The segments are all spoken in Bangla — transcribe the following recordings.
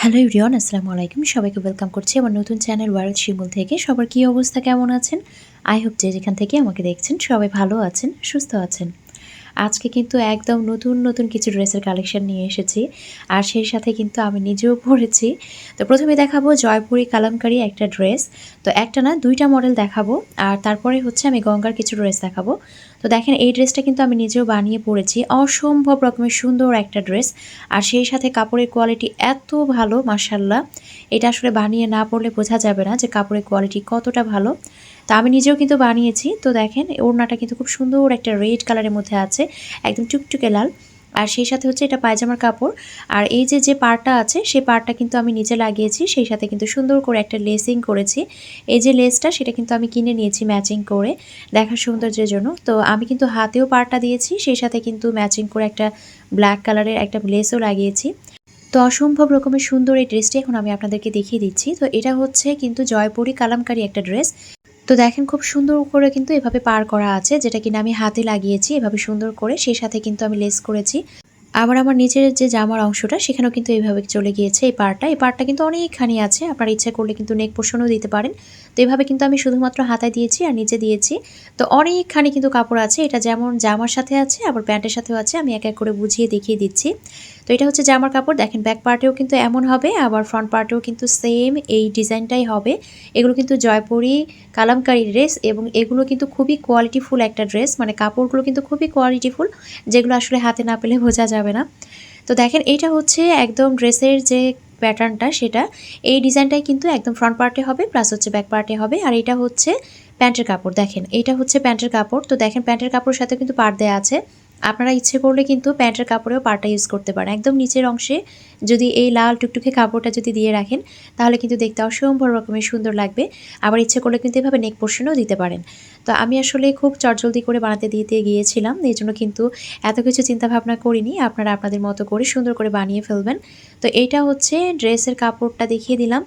হ্যালো ইউরিয়ন আসসালামু আলাইকুম। সবাইকে ওয়েলকাম করছি আমার নতুন চ্যানেল ওয়ার্ল্ড শিমুল থেকে। সবার কী অবস্থা, কেমন আছেন? আই হোপ যে যেখান থেকে আমাকে দেখছেন, সবাই ভালো আছেন, সুস্থ আছেন। আজকে কিন্তু একদম নতুন নতুন কিছু ড্রেসের কালেকশন নিয়ে এসেছি। আর সেই সাথে কিন্তু আমি নিজেও পরেছি। তো প্রথমে দেখাবো জয়পুরি কালামকারি একটা ড্রেস। তো একটা না, দুইটা মডেল দেখাবো। আর তারপরে হচ্ছে আমি গঙ্গার কিছু ড্রেস দেখাবো। তো দেখেন, এই ড্রেসটা কিন্তু আমি নিজেও বানিয়ে পরেছি। অসম্ভব রকমের সুন্দর একটা ড্রেস। আর সেই সাথে কাপড়ের কোয়ালিটি এত ভালো মার্শাল্লাহ এটা আসলে বানিয়ে না পড়লে বোঝা যাবে না যে কাপড়ের কোয়ালিটি কতটা ভালো। তা আমি নিজেও কিন্তু বানিয়েছি। তো দেখেন, ওড়নাটা কিন্তু খুব সুন্দর একটা রেড কালারের মধ্যে আছে, একদম টুকটুকে লাল। আর সেই সাথে হচ্ছে এটা পায়জামার কাপড়। আর এই যে যে পার্টটা আছে সেই পার্টটা কিন্তু আমি নিচে লাগিয়েছি, সেই সাথে কিন্তু সুন্দর করে একটা লেসিং করেছি। এই যে লেসটা সেটা কিন্তু আমি কিনে নিয়েছি ম্যাচিং করে দেখার সৌন্দর্যের জন্য। তো আমি কিন্তু হাতেও পার্টটা দিয়েছি, সেই সাথে কিন্তু ম্যাচিং করে একটা ব্ল্যাক কালারের একটা লেসও লাগিয়েছি। তো অসম্ভব রকমের সুন্দর এই ড্রেসটি এখন আমি আপনাদেরকে দেখিয়ে দিচ্ছি। তো এটা হচ্ছে কিন্তু জয়পুরি কালামকারী একটা ড্রেস তো দেখেন খুব সুন্দর করে কিন্তু এভাবে পার করা আছে, যেটা কিনা আমি হাতে লাগিয়েছি, এভাবে সুন্দর করে। সেই সাথে কিন্তু আমি লেস করেছি। আবার আমার নিচের যে জামার অংশটা, সেখানেও কিন্তু এইভাবে চলে গিয়েছে এই পারটা এই পারটা কিন্তু অনেকখানি আছে, আপনার ইচ্ছা করলে কিন্তু নেক পোষণও দিতে পারেন। তো এভাবে কিন্তু আমি শুধুমাত্র হাতায় দিয়েছি আর নিচে দিয়েছি। তো অনেকখানি কিন্তু কাপড় আছে, এটা যেমন জামার সাথে আছে, আবার প্যান্টের সাথেও আছে, আমি এক এক করে বুঝিয়ে দেখিয়ে দিচ্ছি। তো এটা হচ্ছে জামার কাপড়, দেখেন ব্যাক পার্টেও কিন্তু এমন হবে, আবার ফ্রন্ট পার্টেও কিন্তু সেম এই ডিজাইনটাই হবে। এগুলো কিন্তু জয়পুরি কালামকারি ড্রেস এবং এগুলো কিন্তু খুবই কোয়ালিটিফুল একটা ড্রেস মানে কাপড়গুলো কিন্তু খুবই কোয়ালিটিফুল যেগুলো আসলে হাতে না পেলে বোঝা যাবে না। তো দেখেন এইটা হচ্ছে একদম ড্রেসের যে প্যাটার্নটা সেটা, এই ডিজাইনটাই কিন্তু একদম ফ্রন্ট পার্টে হবে প্লাস হচ্ছে ব্যাক পার্টে হবে, আর এটা হচ্ছে প্যান্টের কাপড়, দেখেন, এটা হচ্ছে প্যান্টের কাপড়, তো দেখেন প্যান্টের কাপড়ের সাথে কিন্তু পাট দেওয়া আছে। আপনারা ইচ্ছে করলে কিন্তু প্যান্টের কাপড়েও পাটা ইউজ করতে পারেন। একদম নিচের অংশে যদি এই লাল টুকটুকে কাপড়টা যদি দিয়ে রাখেন, তাহলে কিন্তু দেখতে অসম্ভব রকমের সুন্দর লাগবে। আবার ইচ্ছে করলে কিন্তু এভাবে নেক পোর্শনও দিতে পারেন। তো আমি আসলে খুব চটজলদি করে বানাতে দিতে গিয়েছিলাম, এই জন্য কিন্তু এত কিছু চিন্তা ভাবনা করিনি। আপনারা আপনাদের মতো করে সুন্দর করে বানিয়ে ফেলবেন। তো এইটা হচ্ছে ড্রেসের কাপড়টা দেখিয়ে দিলাম।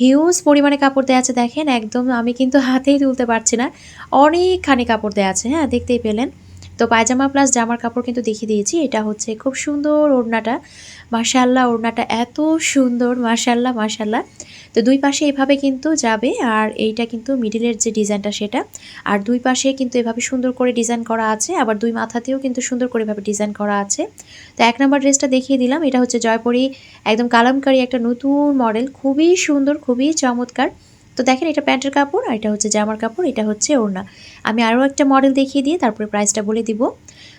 হিউজ পরিমাণে কাপড় দেওয়া আছে, দেখেন, একদম আমি কিন্তু হাতেই তুলতে পারছি না। অনেকখানি কাপড় দেওয়া আছে হ্যাঁ দেখতেই পেলেন। তো পায়জামা প্লাস জামার কাপড় কিন্তু দেখিয়ে দিয়েছি। এটা হচ্ছে খুব সুন্দর ওড়নাটা। মাশাল্লাহ ওড়নাটা এত সুন্দর। মাশাল্লাহ মাশাল্লাহ তো দুই পাশে এভাবে কিন্তু যাবে আর এইটা কিন্তু মিডিলের যে ডিজাইনটা সেটা। আর দুই পাশে কিন্তু এভাবে সুন্দর করে ডিজাইন করা আছে। আবার দুই মাথাতেও কিন্তু সুন্দর করে এভাবে ডিজাইন করা আছে। তো এক নম্বর ড্রেসটা দেখিয়ে দিলাম। এটা হচ্ছে জয়পুরি, একদম কালামকারি একটা নতুন মডেল খুবই সুন্দর, খুবই চমৎকার। তো দেখেন এটা প্যান্টের কাপড় আর এটা হচ্ছে জামার কাপড়, এটা হচ্ছে ওড়না। আমি আরও একটা মডেল দেখিয়ে দিয়ে তারপরে প্রাইসটা বলে দিব।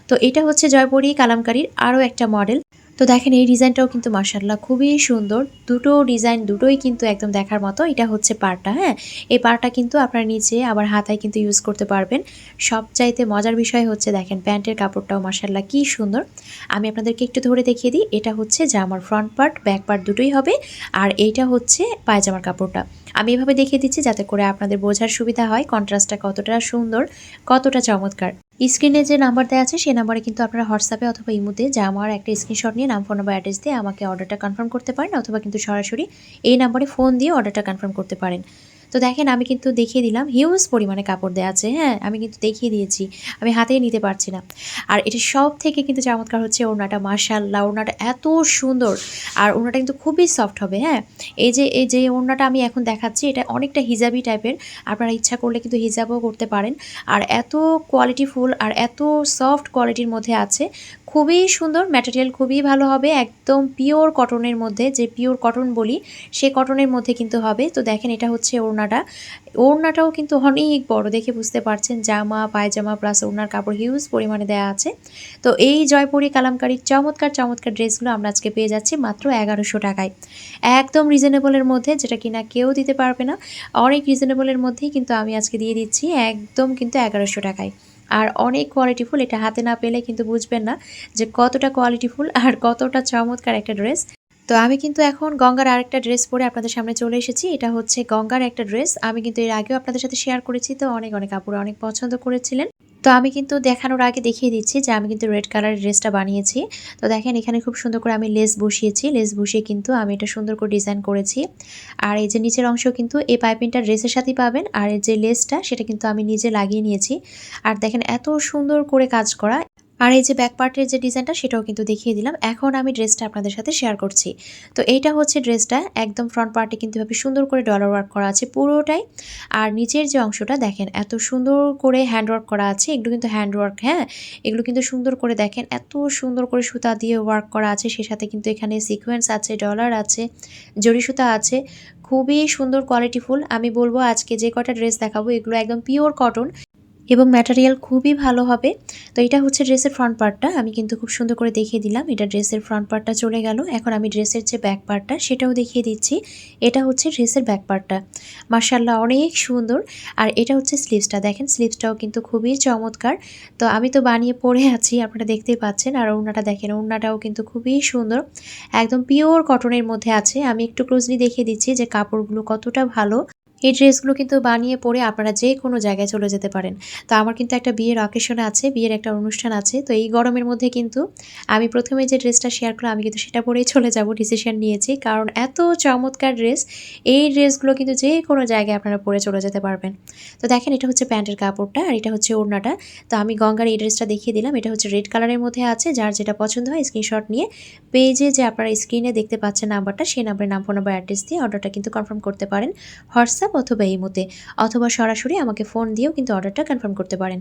তো এটা হচ্ছে জয়পুরি, কালামকারীর আরও একটা মডেল তো দেখেন, এই ডিজাইনটাও কিন্তু মার্শাল্লাহ খুবই সুন্দর। দুটো ডিজাইন দুটোই কিন্তু একদম দেখার মতো। এটা হচ্ছে পারটা হ্যাঁ? এই পারটা কিন্তু আপনার নিচে আবার হাতায় কিন্তু ইউজ করতে পারবেন। সবচাইতে মজার বিষয় হচ্ছে, দেখেন, প্যান্টের কাপড়টাও মার্শাল্লাহ কি সুন্দর। আমি আপনাদেরকে একটু ধরে দেখিয়ে দিই, এটা হচ্ছে জামার ফ্রন্ট পার্ট ব্যাক পার্ট দুটোই হবে। আর এইটা হচ্ছে পায়জামার কাপড়টা। আমি এভাবে দেখিয়ে দিচ্ছি যাতে করে আপনাদের বোঝার সুবিধা হয় কন্ট্রাস্টটা কতটা সুন্দর, কতটা চমৎকার। স্ক্রিনে যে নাম্বার দেওয়া আছে সেই নাম্বারে কিন্তু আপনারা হোয়াটসঅ্যাপে অথবা ইমুতে যা আমার একটা স্ক্রিনশট নিয়ে নাম ফোন নাম্বার অ্যাড্রেস দিয়ে আমাকে অর্ডারটা কনফার্ম করতে পারেন, অথবা কিন্তু সরাসরি এই নাম্বারে ফোন দিয়ে অর্ডারটা কনফার্ম করতে পারেন। তো দেখেন আমি কিন্তু দেখিয়ে দিলাম হিউজ পরিমাণে কাপড় দেওয়া আছে হ্যাঁ আমি কিন্তু দেখিয়ে দিয়েছি, আমি হাতেই নিতে পারছি না। আর এটা সব থেকে কিন্তু চমৎকার হচ্ছে ওড়নাটা মার্শাল্লাহ ওড়নাটা এত সুন্দর, আর ওড়নাটা কিন্তু খুবই সফট হবে হ্যাঁ। এই যে এই যে ওড়নাটা আমি এখন দেখাচ্ছি, এটা অনেকটা হিজাবি টাইপের আপনারা ইচ্ছা করলে কিন্তু হিজাবও করতে পারেন, আর এত কোয়ালিটিফুল আর এত সফট কোয়ালিটির মধ্যে আছে, খুবই সুন্দর ম্যাটেরিয়াল খুবই ভালো হবে, একদম পিওর কটনের মধ্যে, যে পিওর কটন বলি, সে কটনের মধ্যে কিন্তু হবে, তো দেখেন এটা হচ্ছে ওড়নাটা। ওড়নাটাও কিন্তু অনেক বড়, দেখে বুঝতে পারছেন। জামা, পায়জামা প্লাস ওড়নার কাপড় হিউজ পরিমাণে দেওয়া আছে। তো এই জয়পুরি কালামকারীর চমৎকার চমৎকার ড্রেসগুলো আমরা আজকে পেয়ে যাচ্ছি মাত্র এগারোশো টাকায়। একদম রিজনেবলের মধ্যে, যেটা কিনা কেউ দিতে পারবে না। অনেক রিজনেবলের মধ্যেই কিন্তু আমি আজকে দিয়ে দিচ্ছি, একদম কিন্তু এগারোশো টাকায়। আর অনেক কোয়ালিটিফুল এটা হাতে না পেলে কিন্তু বুঝবেন না যে কতটা কোয়ালিটিফুল আর কতটা চমৎকার একটা ড্রেস তো আমি কিন্তু এখন গঙ্গার আরেকটা ড্রেস পরে আপনাদের সামনে চলে এসেছি। এটা হচ্ছে গঙ্গার একটা ড্রেস। আমি কিন্তু এর আগেও আপনাদের সাথে শেয়ার করেছি, তো অনেক অনেক আপুরা অনেক পছন্দ করেছিলেন। তো আমি কিন্তু দেখানোর আগে দেখিয়ে দিচ্ছি যে আমি কিন্তু রেড কালারের ড্রেসটা বানিয়েছি। তো দেখেন, এখানে খুব সুন্দর করে আমি লেস বসিয়েছি। লেস বসিয়ে কিন্তু আমি এটা সুন্দর করে ডিজাইন করেছি। আর এই যে নিচের অংশ কিন্তু এই পাইপিংটা ড্রেসের সাথেই পাবেন। আর এই যে লেসটা, সেটা কিন্তু আমি নিজে লাগিয়ে নিয়েছি। আর দেখেন, এত সুন্দর করে কাজ করা। আর এই যে ব্যাক পার্টের যে ডিজাইনটা সেটাও কিন্তু দেখিয়ে দিলাম। এখন আমি ড্রেসটা আপনাদের সাথে শেয়ার করছি। তো এইটা হচ্ছে ড্রেসটা একদম ফ্রন্ট পার্টে কিন্তু ভাবে সুন্দর করে ডলার ওয়ার্ক করা আছে পুরোটাই। আর নিচের যে অংশটা, দেখেন, এত সুন্দর করে হ্যান্ড ওয়ার্ক করা আছে। এগুলো কিন্তু হ্যান্ড ওয়ার্ক হ্যাঁ? এগুলো কিন্তু সুন্দর করে দেখেন, এত সুন্দর করে সুতা দিয়ে ওয়ার্ক করা আছে। সে সাথে কিন্তু এখানে সিকোয়েন্স আছে ডলার আছে, জরি সুতা আছে। খুবই সুন্দর কোয়ালিটিফুল আমি বলব আজকে যে কটা ড্রেস দেখাবো, এগুলো একদম পিওর কটন এবং ম্যাটেরিয়াল খুবই ভালো হবে। তো এটা হচ্ছে ড্রেসের ফ্রন্ট পার্টটা আমি কিন্তু খুব সুন্দর করে দেখিয়ে দিলাম। এটা ড্রেসের ফ্রন্ট পার্টটা চলে গেল। এখন আমি ড্রেসের যে ব্যাক পার্টটা সেটাও দেখিয়ে দিচ্ছি। এটা হচ্ছে ড্রেসের ব্যাক পার্টটা মার্শাল্লাহ অনেক সুন্দর। আর এটা হচ্ছে স্লিভসটা দেখেন স্লিভসটাও কিন্তু খুবই চমৎকার। তো আমি তো বানিয়ে পরে আছি, আপনারা দেখতেই পাচ্ছেন। আর ওড়নাটা দেখেন, ওড়নাটাও কিন্তু খুবই সুন্দর। একদম পিওর কটনের মধ্যে আছে। আমি একটু ক্লোজলি দেখিয়ে দিচ্ছি যে কাপড়গুলো কতটা ভালো। এই ড্রেসগুলো কিন্তু বানিয়ে পরে আপনারা যে কোনো জায়গায় চলে যেতে পারেন। তো আমার কিন্তু একটা বিয়ের অকেশন আছে, বিয়ের একটা অনুষ্ঠান আছে। তো এই গরমের মধ্যে কিন্তু আমি প্রথমে যে ড্রেসটা শেয়ার করলাম, আমি কিন্তু সেটা পরেই চলে যাব ডিসিশন নিয়েছি। কারণ এত চমৎকার ড্রেস, এই ড্রেসগুলো কিন্তু যে কোনো জায়গায় আপনারা পরে চলে যেতে পারবেন। তো দেখেন, এটা হচ্ছে প্যান্টের কাপড়টা আর এটা হচ্ছে ওড়নাটা। তো আমি গঙ্গার এই ড্রেসটা দেখিয়ে দিলাম, এটা হচ্ছে রেড কালারের মধ্যে আছে। যার যেটা পছন্দ হয়, স্ক্রিনশট নিয়ে পেজে যে আপনারা স্ক্রিনে দেখতে পাচ্ছেন নাম্বারটা, সেই নাম্বারে নাম ফোন নাম্বার, অ্যাড্রেস দিয়ে অর্ডারটা কিন্তু কনফার্ম করতে পারেন। হোয়াটসঅ্যাপ অথবা এই ইমোতে অথবা সরাসরি আমাকে ফোন দিয়েও কিন্তু অর্ডারটা কনফার্ম করতে পারেন।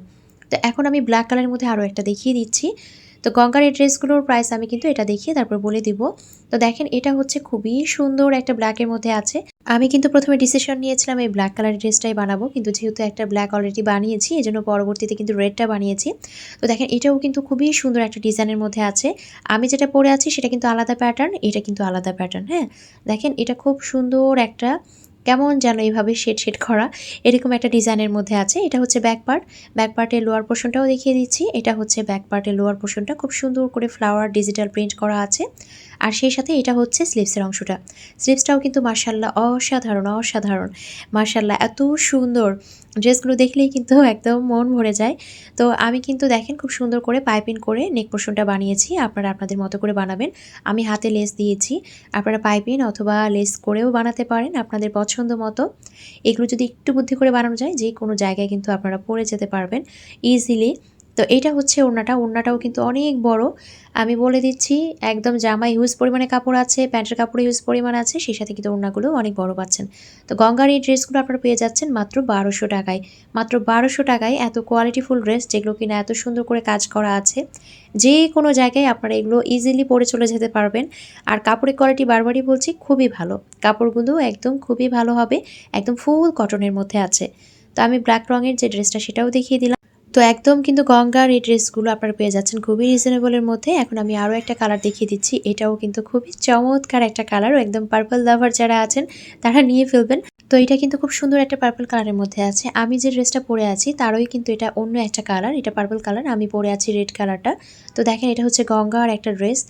তো এখন আমি ব্ল্যাক কালারের মধ্যে আরও একটা দেখিয়ে দিচ্ছি। তো গঙ্গার এই ড্রেসগুলোর প্রাইস আমি কিন্তু এটা দেখিয়ে তারপর বলে দিব। তো দেখেন, এটা হচ্ছে খুবই সুন্দর একটা ব্ল্যাকের মধ্যে আছে। আমি কিন্তু প্রথমে ডিসিশন নিয়েছিলাম এই ব্ল্যাক কালারের ড্রেসটাই বানাবো, কিন্তু যেহেতু একটা ব্ল্যাক অলরেডি বানিয়েছি এই জন্য পরবর্তীতে কিন্তু রেডটা বানিয়েছি। তো দেখেন, এটাও কিন্তু খুবই সুন্দর একটা ডিজাইনের মধ্যে আছে। আমি যেটা পরে আছি সেটা কিন্তু আলাদা প্যাটার্ন এটা কিন্তু আলাদা প্যাটার্ন হ্যাঁ? দেখেন, এটা খুব সুন্দর একটা কেমন যেন এইভাবে শেড শেড করা এরকম একটা ডিজাইনের মধ্যে আছে। এটা হচ্ছে ব্যাক পার্ট ব্যাক পার্টের লোয়ার পোর্শনটাও দেখিয়ে দিচ্ছি। এটা হচ্ছে ব্যাক পার্টের লোয়ার পোর্শনটা খুব সুন্দর করে ফ্লাওয়ার ডিজিটাল প্রিন্ট করা আছে। আর সেই সাথে এটা হচ্ছে স্লিপসের অংশটা। স্লিপসটাও কিন্তু মার্শাল্লাহ অসাধারণ অসাধারণ। মার্শাল্লাহ এত সুন্দর। ড্রেসগুলো দেখলেই কিন্তু একদম মন ভরে যায়। তো আমি কিন্তু দেখেন খুব সুন্দর করে পাইপিং করে নেক পোর্শনটা বানিয়েছি। আপনারা আপনাদের মতো করে বানাবেন। আমি হাতে লেস দিয়েছি। আপনারা পাইপিং অথবা লেস করেও বানাতে পারেন আপনাদের পছন্দ মতো। এগুলো যদি একটু বুদ্ধি করে বানানো যায় যে কোনো জায়গায় কিন্তু আপনারা পরে যেতে পারবেন। ইজিলি তো এটা হচ্ছে ওড়নাটা। ওড়নাটাও কিন্তু অনেক বড়। আমি বলে দিচ্ছি, একদম জামা হিউজ পরিমাণে কাপড় আছে, প্যান্টের কাপড় হিউজ পরিমাণ আছে, সেই সাথে কিন্তু ওড়নাগুলো অনেক বড় পাচ্ছেন। তো গঙ্গার এই ড্রেসগুলো আপনারা পেয়ে যাচ্ছেন মাত্র বারোশো টাকায়। মাত্র বারোশো টাকায় এত কোয়ালিটিফুল ড্রেস যেগুলো কিনা এত সুন্দর করে কাজ করা আছে, যে কোনো জায়গায় আপনারা এগুলো ইজিলি পরে চলে যেতে পারবেন। আর কাপড়ের কোয়ালিটি বারবারই বলছি, খুবই ভালো। কাপড়গুলো একদম খুবই ভালো হবে, একদম ফুল কটনের মধ্যে আছে। তো আমি ব্ল্যাক রঙের যে ড্রেসটা সেটাও দেখিয়ে দিলাম। তো একদম কিন্তু গঙ্গার এই ড্রেসগুলো আপনারা পেয়ে যাচ্ছেন খুবই রিজনেবলের মধ্যে। এখন আমি আরও একটা কালার দেখিয়ে দিচ্ছি। এটাও কিন্তু খুবই চমৎকার একটা কালার একদম পার্পল লাভার যারা আছেন, তারা নিয়ে ফেলবেন। তো এটা কিন্তু খুব সুন্দর একটা পার্পল কালারের মধ্যে আছে। আমি যে ড্রেসটা পরে আছি, তারই কিন্তু এটা অন্য একটা কালার এটা পার্পল কালার আমি পরে আছি রেড কালারটা তো দেখেন, এটা হচ্ছে গঙ্গার একটা ড্রেস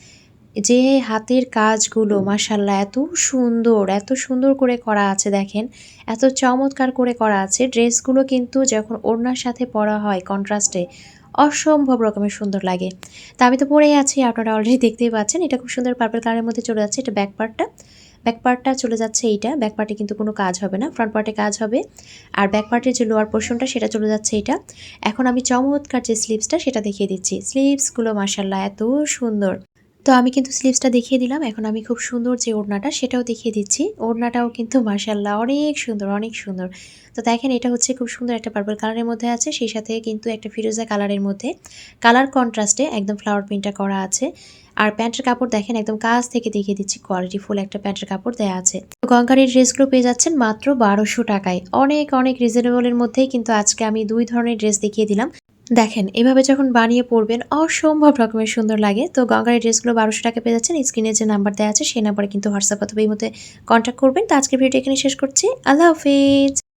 যে হাতের কাজগুলো মাসাল্লাহ এত সুন্দর এত সুন্দর করে করা আছে দেখেন। এত চমৎকার করে করা আছে। ড্রেসগুলো কিন্তু যখন ওড়নার সাথে পরা হয় কন্ট্রাস্টে অসম্ভব রকমের সুন্দর লাগে। তা আমি তো পরেই আছি আপনারা অলরেডি দেখতেই পাচ্ছেন। এটা খুব সুন্দর পার্পল কালারের মধ্যে চলে যাচ্ছে এটা ব্যাক পার্টটা ব্যাক পার্টটা চলে যাচ্ছে এইটা। ব্যাক পার্টে কিন্তু কোনো কাজ হবে না ফ্রন্ট পার্টে কাজ হবে। আর ব্যাক পার্টের যে লোয়ার পোর্শনটা সেটা চলে যাচ্ছে এটা এখন আমি চমৎকার যে স্লিপসটা সেটা দেখিয়ে দিচ্ছি। স্লিপসগুলো মাসাল্লাহ এত সুন্দর। তো আমি কিন্তু স্লিভসটা দেখিয়ে দিলাম। এখন আমি খুব সুন্দর যে ওড়নাটা, সেটাও দেখিয়ে দিচ্ছি। ওড়নাটাও কিন্তু মার্শাল্লাহ অনেক সুন্দর অনেক সুন্দর। তো দেখেন, এটা হচ্ছে খুব সুন্দর একটা পার্পল কালারের মধ্যে আছে। সেই সাথে কিন্তু একটা ফিরোজা কালারের মধ্যে। কালার কন্ট্রাস্টে একদম ফ্লাওয়ার প্রিন্টটা করা আছে। আর প্যান্টের কাপড় দেখেন, একদম কাজ থেকে দেখিয়ে দিচ্ছি। কোয়ালিটি ফুল একটা প্যান্টের কাপড় দেওয়া আছে। তো গঙ্গারের ড্রেসগুলো পেয়ে যাচ্ছেন মাত্র বারোশো টাকায়। অনেক অনেক রিজনেবলের মধ্যেই কিন্তু আজকে আমি দুই ধরনের ড্রেস দেখিয়ে দিলাম। দেখেন, এভাবে যখন বানিয়ে পড়বেন অসম্ভব রকমের সুন্দর লাগে। তো গঙ্গার ড্রেসগুলো বারোশো টাকা পেয়ে যাচ্ছেন। স্ক্রিনে যে নাম্বার দেওয়া আছে, সেই নাম্বারে কিন্তু হোয়াটসঅ্যাপ অথবা এই মধ্যে কন্ট্যাক্ট করবেন। তো আজকের ভিডিও এখানে শেষ করছি। আল্লাহ হাফিজ।